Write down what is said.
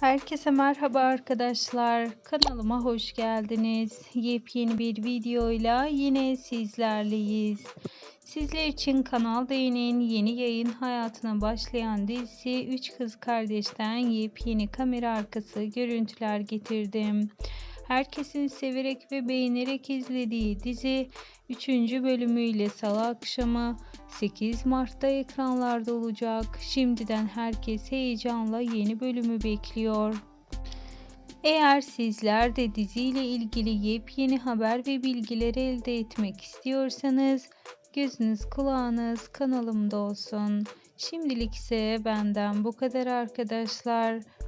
Herkese merhaba arkadaşlar. Kanalıma hoş geldiniz. Yepyeni bir videoyla yine sizlerleyiz. Sizler için Kanal D'nin yeni yayın hayatına başlayan dizisi Üç Kız Kardeş'ten yepyeni kamera arkası görüntüler getirdim. Herkesin severek ve beğenerek izlediği dizi 3. bölümüyle salı akşamı 8 Mart'ta ekranlarda olacak. Şimdiden herkes heyecanla yeni bölümü bekliyor. Eğer sizler de diziyle ilgili yepyeni haber ve bilgileri elde etmek istiyorsanız gözünüz kulağınız kanalımda olsun. Şimdilik ise benden bu kadar arkadaşlar.